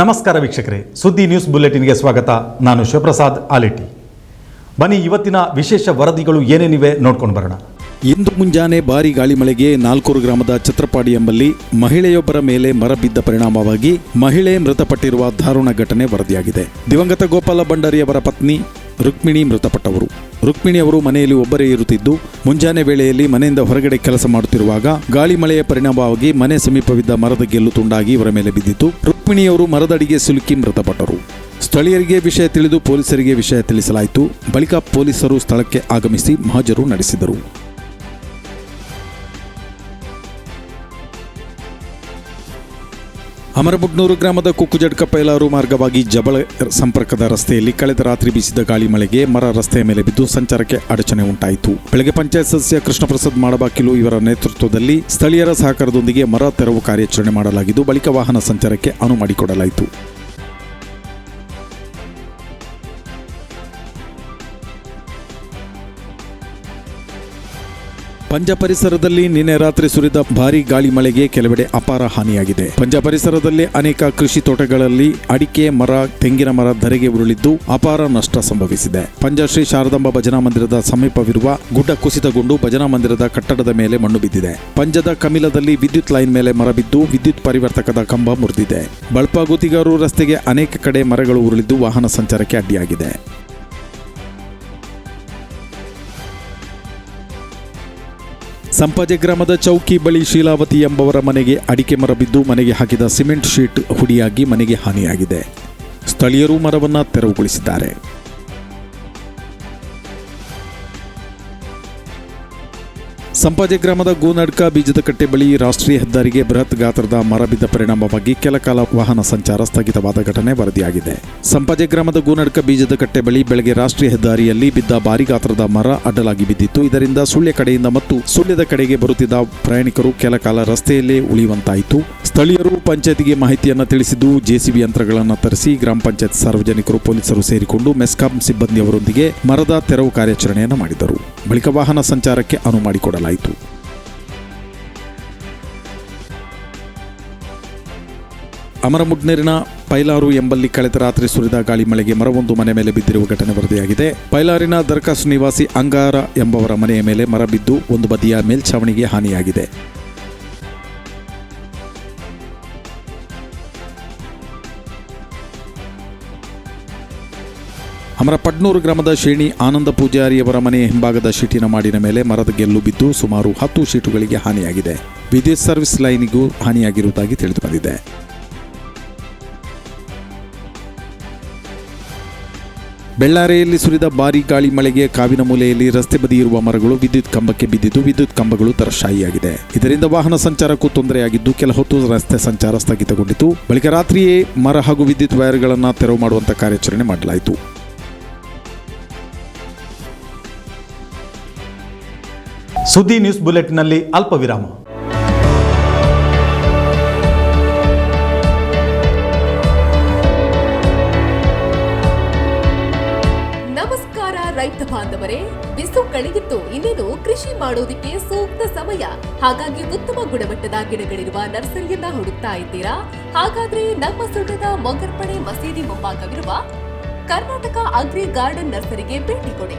ನಮಸ್ಕಾರ ವೀಕ್ಷಕರೇ, ಸುದ್ದಿ ನ್ಯೂಸ್ ಬುಲೆಟಿನ್ಗೆ ಸ್ವಾಗತ. ನಾನು ಶಿವಪ್ರಸಾದ್ ಆಲಿಟಿ. ಬನ್ನಿ, ಇವತ್ತಿನ ವಿಶೇಷ ವರದಿಗಳು ಏನೇನಿವೆ ನೋಡ್ಕೊಂಡು ಬರೋಣ. ಇಂದು ಮುಂಜಾನೆ ಭಾರಿ ಗಾಳಿ ಮಳೆಗೆ ನಾಲ್ಕೂರು ಗ್ರಾಮದ ಛತ್ರಪಾಡಿ ಎಂಬಲ್ಲಿ ಮಹಿಳೆಯೊಬ್ಬರ ಮೇಲೆ ಮರ ಬಿದ್ದ ಪರಿಣಾಮವಾಗಿ ಮಹಿಳೆ ಮೃತಪಟ್ಟಿರುವ ದಾರುಣ ಘಟನೆ ವರದಿಯಾಗಿದೆ. ದಿವಂಗತ ಗೋಪಾಲ ಭಂಡಾರಿಯವರ ಪತ್ನಿ ರುಕ್ಮಿಣಿ ಮೃತಪಟ್ಟವರು. ರುಕ್ಮಿಣಿ ಅವರು ಮನೆಯಲ್ಲಿ ಒಬ್ಬರೇ ಇರುತ್ತಿದ್ದು, ಮುಂಜಾನೆ ವೇಳೆಯಲ್ಲಿ ಮನೆಯಿಂದ ಹೊರಗಡೆ ಕೆಲಸ ಮಾಡುತ್ತಿರುವಾಗ ಗಾಳಿ ಮಳೆಯ ಪರಿಣಾಮವಾಗಿ ಮನೆ ಸಮೀಪವಿದ್ದ ಮರದ ಗೆಲ್ಲು ತುಂಡಾಗಿ ಇವರ ಮೇಲೆ ಬಿದ್ದಿತು ರುಕ್ಮಿಣಿಯವರು ಮರದಡಿಗೆ ಸಿಲುಕಿ ಮೃತಪಟ್ಟರು. ಸ್ಥಳೀಯರಿಗೆ ವಿಷಯ ತಿಳಿದು ಪೊಲೀಸರಿಗೆ ವಿಷಯ ತಿಳಿಸಲಾಯಿತು. ಬಳಿಕ ಪೊಲೀಸರು ಸ್ಥಳಕ್ಕೆ ಆಗಮಿಸಿ ಮಹಜರು ನಡೆಸಿದರು. ಅಮರಬುಡ್ನೂರು ಗ್ರಾಮದ ಕುಕ್ಕುಜಡ್ಕ ಪೈಲಾರು ಮಾರ್ಗವಾಗಿ ಜಬಳ ಸಂಪರ್ಕದ ರಸ್ತೆಯಲ್ಲಿ ಕಳೆದ ರಾತ್ರಿ ಬೀಸಿದ ಗಾಳಿ ಮಳೆಗೆ ಮರ ರಸ್ತೆಯ ಮೇಲೆ ಬಿದ್ದು ಸಂಚಾರಕ್ಕೆ ಅಡಚಣೆ ಉಂಟಾಯಿತು. ಬೆಳಗ್ಗೆ ಪಂಚಾಯತ್ ಸದಸ್ಯ ಕೃಷ್ಣಪ್ರಸಾದ್ ಮಾಡಬಾಕಿಲು ಇವರ ನೇತೃತ್ವದಲ್ಲಿ ಸ್ಥಳೀಯರ ಸಹಕಾರದೊಂದಿಗೆ ಮರ ತೆರವು ಕಾರ್ಯಾಚರಣೆ ಮಾಡಲಾಗಿದ್ದು, ಬಳಿಕ ವಾಹನ ಸಂಚಾರಕ್ಕೆ ಅನುವು ಮಾಡಿಕೊಡಲಾಯಿತು. ಪಂಜ ಪರಿಸರದಲ್ಲಿ ನಿನ್ನೆ ರಾತ್ರಿ ಸುರಿದ ಭಾರೀ ಗಾಳಿ ಮಳೆಗೆ ಕೆಲವೆಡೆ ಅಪಾರ ಹಾನಿಯಾಗಿದೆ. ಪಂಜ ಪರಿಸರದಲ್ಲಿ ಅನೇಕ ಕೃಷಿ ತೋಟಗಳಲ್ಲಿ ಅಡಿಕೆ ಮರ, ತೆಂಗಿನ ಮರ ಧರೆಗೆ ಉರುಳಿದ್ದು ಅಪಾರ ನಷ್ಟ ಸಂಭವಿಸಿದೆ. ಪಂಜ ಶ್ರೀ ಶಾರದಾಂಬ ಭಜನಾ ಮಂದಿರದ ಸಮೀಪವಿರುವ ಗುಡ್ಡ ಕುಸಿತಗೊಂಡು ಭಜನಾ ಮಂದಿರದ ಕಟ್ಟಡದ ಮೇಲೆ ಮಣ್ಣು ಬಿದ್ದಿದೆ. ಪಂಜದ ಕಮಿಲದಲ್ಲಿ ವಿದ್ಯುತ್ ಲೈನ್ ಮೇಲೆ ಮರ ಬಿದ್ದು ವಿದ್ಯುತ್ ಪರಿವರ್ತಕದ ಕಂಬ ಮುರಿದಿದೆ. ಬಳಪ ಗುತ್ತಿಗಾರು ರಸ್ತೆಗೆ ಅನೇಕ ಕಡೆ ಮರಗಳು ಉರುಳಿದ್ದು ವಾಹನ ಸಂಚಾರಕ್ಕೆ ಅಡ್ಡಿಯಾಗಿದೆ. ಸಂಪಾಜೆ ಗ್ರಾಮದ ಚೌಕಿ ಬಳಿ ಶೀಲಾವತಿ ಎಂಬವರ ಮನೆಗೆ ಅಡಿಕೆ ಮರ ಬಿದ್ದು ಮನೆಗೆ ಹಾಕಿದ ಸಿಮೆಂಟ್ ಶೀಟ್ ಹುಡಿಯಾಗಿ ಮನೆಗೆ ಹಾನಿಯಾಗಿದೆ. ಸ್ಥಳೀಯರು ಮರವನ್ನು ತೆರವುಗೊಳಿಸಿದ್ದಾರೆ. ಸಂಪಾಜೆ ಗ್ರಾಮದ ಗೋನಡ್ಕ ಬೀಜದ ಕಟ್ಟೆ ಬಳಿ ರಾಷ್ಟ್ರೀಯ ಹೆದ್ದಾರಿಗೆ ಬೃಹತ್ ಗಾತ್ರದ ಮರ ಬಿದ್ದ ಪರಿಣಾಮವಾಗಿ ಕೆಲ ಕಾಲ ವಾಹನ ಸಂಚಾರ ಸ್ಥಗಿತವಾದ ಘಟನೆ ವರದಿಯಾಗಿದೆ. ಸಂಪಾಜೆ ಗ್ರಾಮದ ಗೋನಡ್ಕ ಬೀಜದ ಕಟ್ಟೆ ಬಳಿ ಬೆಳಗ್ಗೆ ರಾಷ್ಟ್ರೀಯ ಹೆದ್ದಾರಿಯಲ್ಲಿ ಬಿದ್ದ ಭಾರಿ ಗಾತ್ರದ ಮರ ಅಡ್ಡಲಾಗಿ ಬಿದ್ದಿತ್ತು. ಇದರಿಂದ ಸುಳ್ಯ ಕಡೆಯಿಂದ ಮತ್ತು ಸುಳ್ಯದ ಕಡೆಗೆ ಬರುತ್ತಿದ್ದ ಪ್ರಯಾಣಿಕರು ಕೆಲ ಕಾಲ ರಸ್ತೆಯಲ್ಲೇ ಉಳಿಯುವಂತಾಯಿತು. ಸ್ಥಳೀಯರು ಪಂಚಾಯತಿಗೆ ಮಾಹಿತಿಯನ್ನು ತಿಳಿಸಿದ್ದು ಜೆಸಿಬಿ ಯಂತ್ರಗಳನ್ನು ತರಿಸಿ ಗ್ರಾಮ ಪಂಚಾಯತ್ ಸಾರ್ವಜನಿಕರು ಪೊಲೀಸರು ಸೇರಿಕೊಂಡು ಮೆಸ್ಕಾಂ ಸಿಬ್ಬಂದಿಯವರೊಂದಿಗೆ ಮರದ ತೆರವು ಕಾರ್ಯಾಚರಣೆಯನ್ನು ಮಾಡಿದರು. ಬಳಿಕ ವಾಹನ ಸಂಚಾರಕ್ಕೆ ಅನುವು ಮಾಡಿಕೊಡಲಾಯಿತು. ಅಮರಮುಡ್ನೇರಿನ ಪೈಲಾರು ಎಂಬಲ್ಲಿ ಕಳೆದ ರಾತ್ರಿ ಸುರಿದ ಗಾಳಿ ಮಳೆಗೆ ಮರವೊಂದು ಮನೆ ಮೇಲೆ ಬಿದ್ದಿರುವ ಘಟನೆ ವರದಿಯಾಗಿದೆ. ಪೈಲಾರಿನ ದರ್ಕಾಸ್ ನಿವಾಸಿ ಅಂಗಾರ ಎಂಬವರ ಮನೆಯ ಮೇಲೆ ಮರ ಬಿದ್ದು ಒಂದು ಬದಿಯ ಮೇಲ್ಛಾವಣಿಗೆ ಹಾನಿಯಾಗಿದೆ. ಅಮರಪಡ್ನೂರು ಗ್ರಾಮದ ಶ್ರೇಣಿ ಆನಂದ ಪೂಜಾರಿಯವರ ಮನೆ ಹಿಂಭಾಗದ ಶೀಟಿನ ಮಾಡಿನ ಮೇಲೆ ಮರದ ಗೆಲ್ಲು ಬಿದ್ದು ಸುಮಾರು ಹತ್ತು ಶೀಟುಗಳಿಗೆ ಹಾನಿಯಾಗಿದೆ. ವಿದ್ಯುತ್ ಸರ್ವಿಸ್ ಲೈನಿಗೂ ಹಾನಿಯಾಗಿರುವುದಾಗಿ ತಿಳಿದುಬಂದಿದೆ. ಬೆಳ್ಳಾರೆಯಲ್ಲಿ ಸುರಿದ ಭಾರೀ ಗಾಳಿ ಮಳೆಗೆ ಕಾವಿನ ಮೂಲೆಯಲ್ಲಿ ರಸ್ತೆ ಬದಿಯಿರುವ ಮರಗಳು ವಿದ್ಯುತ್ ಕಂಬಕ್ಕೆ ಬಿದ್ದಿದ್ದು ವಿದ್ಯುತ್ ಕಂಬಗಳು ತರಶಾಯಿಯಾಗಿದೆ. ಇದರಿಂದ ವಾಹನ ಸಂಚಾರಕ್ಕೂ ತೊಂದರೆಯಾಗಿದ್ದು ಕೆಲ ಹೊತ್ತು ರಸ್ತೆ ಸಂಚಾರ ಸ್ಥಗಿತಗೊಂಡಿತು ಬಳಿಕ ರಾತ್ರಿಯೇ ಮರ ಹಾಗೂ ವಿದ್ಯುತ್ ವೈರ್ಗಳನ್ನು ತೆರವು ಮಾಡುವಂತಹ ಕಾರ್ಯಾಚರಣೆ ಮಾಡಲಾಯಿತು. ಸುದ್ದಿ ನ್ಯೂಸ್ ಬುಲೆಟ್ನಲ್ಲಿ ಅಲ್ಪ ವಿರಾಮ ನಮಸ್ಕಾರ ರೈತ ಬಾಂಧವರೇ, ಬಿಸು ಕಳೆದಿತ್ತು, ಇನ್ನೇನು ಕೃಷಿ ಮಾಡೋದಕ್ಕೆ ಸೂಕ್ತ ಸಮಯ. ಹಾಗಾಗಿ ಉತ್ತಮ ಗುಣಮಟ್ಟದ ಗಿಡಗಳಿರುವ ನರ್ಸರಿಯನ್ನ ಹುಡುಕ್ತಾ ಇದ್ದೀರಾ? ಹಾಗಾದ್ರೆ ನಮ್ಮ ಸುಳ್ಳದ ಮೊಗರ್ಪಡೆ ಮಸೀದಿ ಮುಂಭಾಗವಿರುವ ಕರ್ನಾಟಕ ಅಗ್ರಿ ಗಾರ್ಡನ್ ನರ್ಸರಿಗೆ ಭೇಟಿ ಕೊಡಿ.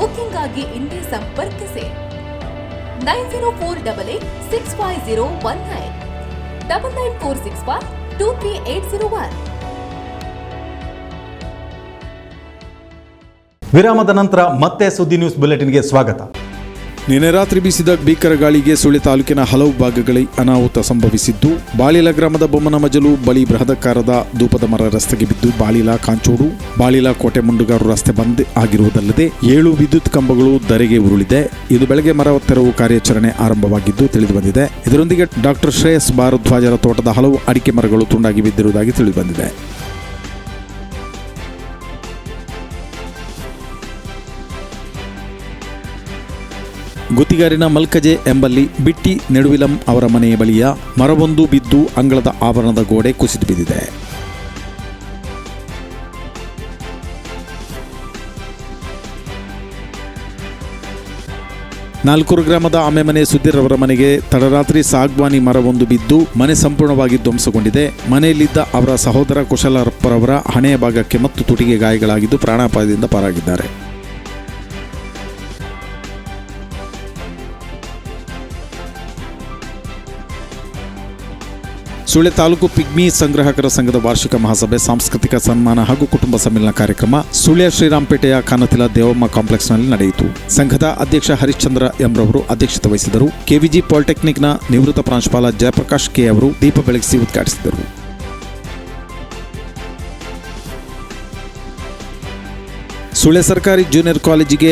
ಬುಕಿಂಗ್ ಆಗಿ ಇಂದೇ ಸಂಪರ್ಕಿಸಿ. Nine zero four double eight six five zero one nine. Double nine four six five two three eight zero one. ವಿರಾಮದ ನಂತರ ಮತ್ತೆ ಸುದ್ದಿ ನ್ಯೂಸ್ ಬುಲೆಟಿನ್ಗೆ ಸ್ವಾಗತ. ನಿನ್ನೆ ರಾತ್ರಿ ಬೀಸಿದ ಭೀಕರ ಗಾಳಿಗೆ ಸುಳ್ಯ ತಾಲೂಕಿನ ಹಲವು ಭಾಗಗಳಲ್ಲಿ ಅನಾಹುತ ಸಂಭವಿಸಿದ್ದು ಬಾಳಿಲ ಗ್ರಾಮದ ಬೊಮ್ಮನ ಮಜಲು ಬಳಿ ಬೃಹದಕಾರದ ಧೂಪದ ಮರ ರಸ್ತೆಗೆ ಬಿದ್ದು ಬಾಳಿಲ ಕಾಂಚೋಡು ಬಾಳಿಲ ಕೋಟೆ ಮುಂಡುಗಾರು ರಸ್ತೆ ಬಂದ್ ಆಗಿರುವುದಲ್ಲದೆ ಏಳು ವಿದ್ಯುತ್ ಕಂಬಗಳು ಧರೆಗೆ ಉರುಳಿದೆ. ಇದು ಬೆಳಗ್ಗೆ ಮರ ತೆರವು ಕಾರ್ಯಾಚರಣೆ ಆರಂಭವಾಗಿದ್ದು ತಿಳಿದುಬಂದಿದೆ. ಇದರೊಂದಿಗೆ ಡಾಕ್ಟರ್ ಶ್ರೇಯಸ್ ಭಾರದ್ವಾಜರ ತೋಟದ ಹಲವು ಅಡಿಕೆ ಮರಗಳು ತುಂಡಾಗಿ ಬಿದ್ದಿರುವುದಾಗಿ ತಿಳಿದು ಗುತ್ತಿಗಾರಿನ ಮಲ್ಕಜೆ ಎಂಬಲ್ಲಿ ಬಿಟ್ಟಿ ನೆಡುವಿಲಂ ಅವರ ಮನೆಯ ಬಳಿಯ ಮರವೊಂದು ಬಿದ್ದು ಅಂಗಳದ ಆವರಣದ ಗೋಡೆ ಕುಸಿದು ಬಿದ್ದಿದೆ. ನಾಲ್ಕೂರು ಗ್ರಾಮದ ಆಮೆಮನೆ ಸುಧೀರ್ ಅವರ ಮನೆಗೆ ತಡರಾತ್ರಿ ಸಾಗ್ವಾನಿ ಮರವೊಂದು ಬಿದ್ದು ಮನೆ ಸಂಪೂರ್ಣವಾಗಿ ಧ್ವಂಸಗೊಂಡಿದೆ. ಮನೆಯಲ್ಲಿದ್ದ ಅವರ ಸಹೋದರ ಕುಶಲರಪ್ಪರವರ ಹಣೆಯ ಭಾಗಕ್ಕೆ ಮತ್ತು ತುಟಿಗೆ ಗಾಯಗಳಾಗಿದ್ದು ಪ್ರಾಣಾಪಾಯದಿಂದ ಪಾರಾಗಿದ್ದಾರೆ. ಸುಳ್ಯ ತಾಲೂಕು ಪಿಗ್ಮಿ ಸಂಗ್ರಹಕರ ಸಂಘದ ವಾರ್ಷಿಕ ಮಹಾಸಭೆ, ಸಾಂಸ್ಕೃತಿಕ ಸನ್ಮಾನ ಹಾಗೂ ಕುಟುಂಬ ಸಮ್ಮೇಳನ ಕಾರ್ಯಕ್ರಮ ಸುಳ್ಯ ಶ್ರೀರಾಂಪೇಟೆಯ ಕಾನತಿಲ ದೇವಮ್ಮ ಕಾಂಪ್ಲೆಕ್ಸ್ನಲ್ಲಿ ನಡೆಯಿತು. ಸಂಘದ ಅಧ್ಯಕ್ಷ ಹರಿಶ್ಚಂದ್ರ ಎಂರವರು ಅಧ್ಯಕ್ಷತೆ ವಹಿಸಿದರು. ಕೆವಿಜಿ ಪಾಲಿಟೆಕ್ನಿಕ್ನ ನಿವೃತ್ತ ಪ್ರಾಂಶುಪಾಲ ಜಯಪ್ರಕಾಶ್ ಕೆ ಅವರು ದೀಪ ಬೆಳಗಿಸಿ ಉದ್ಘಾಟಿಸಿದರು. ಸುಳ್ಯ ಸರ್ಕಾರಿ ಜೂನಿಯರ್ ಕಾಲೇಜಿಗೆ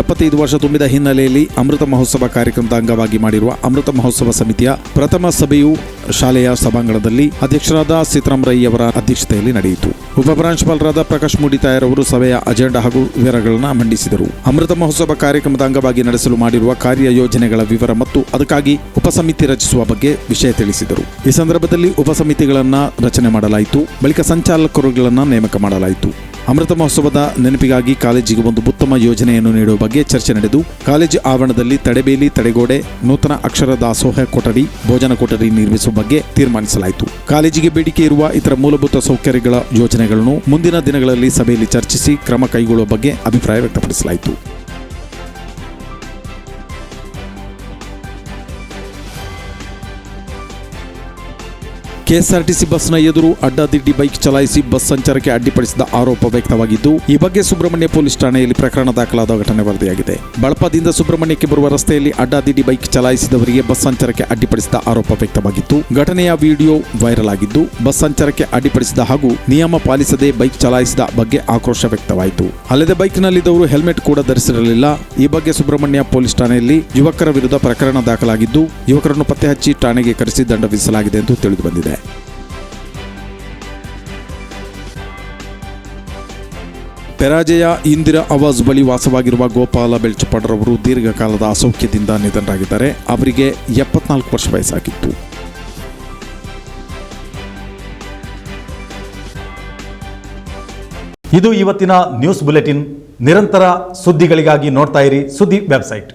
ಎಪ್ಪತ್ತೈದು ವರ್ಷ ತುಂಬಿದ ಹಿನ್ನೆಲೆಯಲ್ಲಿ ಅಮೃತ ಮಹೋತ್ಸವ ಕಾರ್ಯಕ್ರಮದ ಅಂಗವಾಗಿ ಮಾಡಿರುವ ಅಮೃತ ಮಹೋತ್ಸವ ಸಮಿತಿಯ ಪ್ರಥಮ ಸಭೆಯು ಶಾಲೆಯ ಸಭಾಂಗಣದಲ್ಲಿ ಅಧ್ಯಕ್ಷರಾದ ಸೀತಾರಾಮ್ ರೈ ಅವರ ಅಧ್ಯಕ್ಷತೆಯಲ್ಲಿ ನಡೆಯಿತು. ಉಪಪ್ರಾಂಶುಪಾಲರಾದ ಪ್ರಕಾಶ್ ಮೂಡಿತಾಯರ್ ಅವರು ಸಭೆಯ ಅಜೆಂಡಾ ಹಾಗೂ ವಿವರಗಳನ್ನು ಮಂಡಿಸಿದರು. ಅಮೃತ ಮಹೋತ್ಸವ ಕಾರ್ಯಕ್ರಮದ ಅಂಗವಾಗಿ ನಡೆಸಲು ಮಾಡಿರುವ ಕಾರ್ಯ ಯೋಜನೆಗಳ ವಿವರ ಮತ್ತು ಅದಕ್ಕಾಗಿ ಉಪಸಮಿತಿ ರಚಿಸುವ ಬಗ್ಗೆ ವಿಷಯ ತಿಳಿಸಿದರು. ಈ ಸಂದರ್ಭದಲ್ಲಿ ಉಪಸಮಿತಿಗಳನ್ನು ರಚನೆ ಮಾಡಲಾಯಿತು. ಬಳಿಕ ಸಂಚಾಲಕರುಗಳನ್ನು ನೇಮಕ ಮಾಡಲಾಯಿತು. ಅಮೃತ ಮಹೋತ್ಸವದ ನೆನಪಿಗಾಗಿ ಕಾಲೇಜಿಗೆ ಒಂದು ಉತ್ತಮ ಯೋಜನೆಯನ್ನು ನೀಡುವ ಬಗ್ಗೆ ಚರ್ಚೆ ನಡೆದು ಕಾಲೇಜು ಆವರಣದಲ್ಲಿ ತಡೆಬೇಲಿ, ತಡೆಗೋಡೆ, ನೂತನ ಅಕ್ಷರ ದಾಸೋಹ ಕೊಠಡಿ, ಭೋಜನ ಕೊಠಡಿ ನಿರ್ಮಿಸುವ ಬಗ್ಗೆ ತೀರ್ಮಾನಿಸಲಾಯಿತು. ಕಾಲೇಜಿಗೆ ಬೇಡಿಕೆ ಇರುವ ಇತರ ಮೂಲಭೂತ ಸೌಕರ್ಯಗಳ ಯೋಜನೆಗಳನ್ನು ಮುಂದಿನ ದಿನಗಳಲ್ಲಿ ಸಭೆಯಲ್ಲಿ ಚರ್ಚಿಸಿ ಕ್ರಮ ಕೈಗೊಳ್ಳುವ ಬಗ್ಗೆ ಅಭಿಪ್ರಾಯ ವ್ಯಕ್ತಪಡಿಸಲಾಯಿತು. ಕೆಎಸ್ಆರ್ಟಿಸಿ ಬಸ್ನ ಎದುರು ಅಡ್ಡಾದಿಡ್ಡಿ ಬೈಕ್ ಚಲಾಯಿಸಿ ಬಸ್ ಸಂಚಾರಕ್ಕೆ ಅಡ್ಡಿಪಡಿಸಿದ ಆರೋಪ ವ್ಯಕ್ತವಾಗಿದ್ದು, ಈ ಬಗ್ಗೆ ಸುಬ್ರಹ್ಮಣ್ಯ ಪೊಲೀಸ್ ಠಾಣೆಯಲ್ಲಿ ಪ್ರಕರಣ ದಾಖಲಾದ ಘಟನೆ ವರದಿಯಾಗಿದೆ. ಬಳಪದಿಂದ ಸುಬ್ರಹ್ಮಣ್ಯಕ್ಕೆ ಬರುವ ರಸ್ತೆಯಲ್ಲಿ ಅಡ್ಡಾದಿಡ್ಡಿ ಬೈಕ್ ಚಲಾಯಿಸಿದವರಿಗೆ ಬಸ್ ಸಂಚಾರಕ್ಕೆ ಅಡ್ಡಿಪಡಿಸಿದ ಆರೋಪ ವ್ಯಕ್ತವಾಗಿತ್ತು. ಘಟನೆಯ ವಿಡಿಯೋ ವೈರಲ್ ಆಗಿದ್ದು, ಬಸ್ ಸಂಚಾರಕ್ಕೆ ಅಡ್ಡಿಪಡಿಸಿದ ಹಾಗೂ ನಿಯಮ ಪಾಲಿಸದೆ ಬೈಕ್ ಚಲಾಯಿಸಿದ ಬಗ್ಗೆ ಆಕ್ರೋಶ ವ್ಯಕ್ತವಾಯಿತು. ಅಲ್ಲದೆ ಬೈಕ್ನಲ್ಲಿದ್ದವರು ಹೆಲ್ಮೆಟ್ ಕೂಡ ಧರಿಸಿರಲಿಲ್ಲ. ಈ ಬಗ್ಗೆ ಸುಬ್ರಹ್ಮಣ್ಯ ಪೊಲೀಸ್ ಠಾಣೆಯಲ್ಲಿ ಯುವಕರ ವಿರುದ್ಧ ಪ್ರಕರಣ ದಾಖಲಾಗಿದ್ದು, ಯುವಕರನ್ನು ಪತ್ತೆ ಹಚ್ಚಿ ಠಾಣೆಗೆ ಕರೆಸಿ ದಂಡ ವಿಧಿಸಲಾಗಿದೆ ಎಂದು ತಿಳಿದು ಬಂದಿದೆ ಪೆರಾಜೆಯ ಇಂದಿರಾ ಆವಾಸ್ ಬಳಿ ವಾಸವಾಗಿರುವ ಗೋಪಾಲ ಬೆಳ್ಚಪಾಡ್ರವರು ದೀರ್ಘಕಾಲದ ಅಸೌಖ್ಯದಿಂದ ನಿಧನರಾಗಿದ್ದಾರೆ. ಅವರಿಗೆ ಎಪ್ಪತ್ನಾಲ್ಕು ವರ್ಷ ವಯಸ್ಸಾಗಿತ್ತು. ಇದು ಇವತ್ತಿನ ನ್ಯೂಸ್ ಬುಲೆಟಿನ್. ನಿರಂತರ ಸುದ್ದಿಗಳಿಗಾಗಿ ನೋಡ್ತಾ ಇರಿ ಸುದ್ದಿ ವೆಬ್ಸೈಟ್.